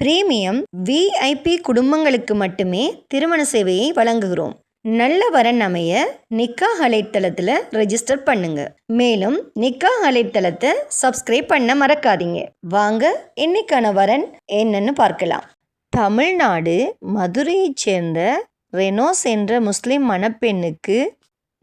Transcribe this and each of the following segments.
Premium VIP குடும்பங்களுக்கு மட்டுமே திருமண சேவையை வழங்குகிறோம். நல்ல வரன் அமைய நிக்கா அலைத்தளத்தில் ரெஜிஸ்டர் பண்ணுங்க. மேலும் நிக்கா அலைத்தளத்தை சப்ஸ்கிரைப் பண்ண மறக்காதீங்க. வாங்க இன்னைக்கான வரன் என்னன்னு பார்க்கலாம். தமிழ்நாடு மதுரையைச் சேர்ந்த ரெனோஸ் என்ற முஸ்லிம் மணப்பெண்ணுக்கு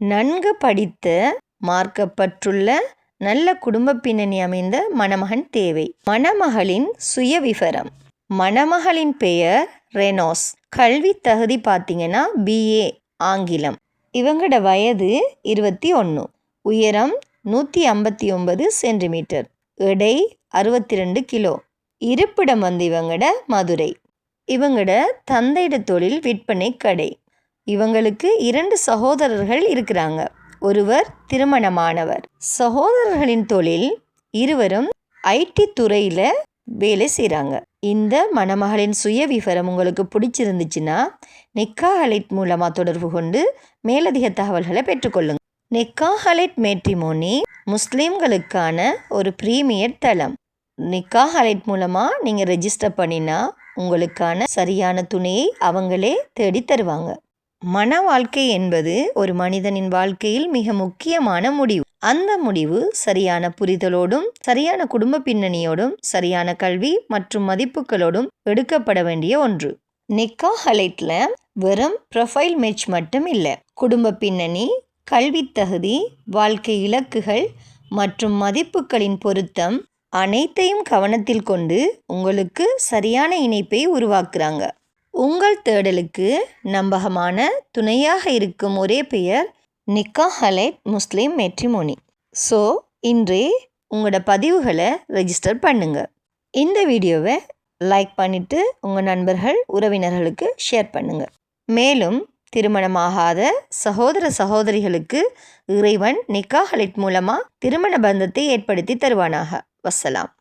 நன்கு படித்த மார்க்கப்பற்றுள்ள நல்ல குடும்ப பின்னணி அமைந்த மணமகன் தேவை. மணமகளின் சுயவிவரம். மணமகளின் பெயர் ரெனோஸ். கல்வி தகுதி பார்த்தீங்கன்னா பிஏ ஆங்கிலம். இவங்களோட வயது இருபத்தி ஒன்று உயரம் நூற்றி ஐம்பத்தி ஒன்பது சென்டிமீட்டர். எடை அறுபத்தி ரெண்டு கிலோ. இருப்பிடம் வந்து இவங்களோட மதுரை. இவங்களோட தந்தையிட தொழில் விற்பனை கடை. இவங்களுக்கு இரண்டு சகோதரர்கள் இருக்கிறாங்க. ஒருவர் திருமணமானவர். சகோதரர்களின் தொழில் இருவரும் ஐடி துறையில் வேலை செய்கிறாங்க இந்த மணமகளின் சுய விவரம் உங்களுக்கு பிடிச்சிருந்துச்சுன்னா நெக்கா ஹலைட் மூலமாக தொடர்பு கொண்டு மேலதிக தகவல்களை பெற்றுக்கொள்ளுங்க. நெக்கா ஹலைட் மேட்ரிமோனி முஸ்லீம்களுக்கான ஒரு ப்ரீமியர் தளம். நிக்கா ஹலைட் மூலமாக நீங்கள் ரெஜிஸ்டர் பண்ணினா உங்களுக்கான சரியான துணையை அவங்களே தேடி தருவாங்க. மன வாழ்க்கை என்பது ஒரு மனிதனின் வாழ்க்கையில் மிக முக்கியமான முடிவு. அந்த முடிவு சரியான புரிதலோடும் சரியான குடும்ப பின்னணியோடும் சரியான கல்வி மற்றும் மதிப்புகளோடும் எடுக்கப்பட வேண்டிய ஒன்று. நிக்கா ஹலைட்ல வெறும் ப்ரொஃபைல் மேட்ச் மட்டும் இல்லை. குடும்ப பின்னணி கல்வி தகுதி வாழ்க்கை இலக்குகள் மற்றும் மதிப்புகளின் பொருத்தம் அனைத்தையும் கவனத்தில் கொண்டு உங்களுக்கு சரியான இணைப்பை உருவாக்குறாங்க. உங்கள் தேடலுக்கு நம்பகமான துணையாக இருக்கும் ஒரே பெயர் நிக்கா ஹலைட் முஸ்லீம் மெட்ரிமோனி. ஸோ இன்றே உங்களோட பதிவுகளை ரெஜிஸ்டர் பண்ணுங்கள் இந்த வீடியோவை லைக் பண்ணிவிட்டு உங்கள் நண்பர்கள் உறவினர்களுக்கு ஷேர் பண்ணுங்கள் மேலும் திருமணமாகாத சகோதர சகோதரிகளுக்கு இறைவன் நிக்காஹலிட் மூலமாக திருமண பந்தத்தை ஏற்படுத்தி தருவானாக. வசலாம்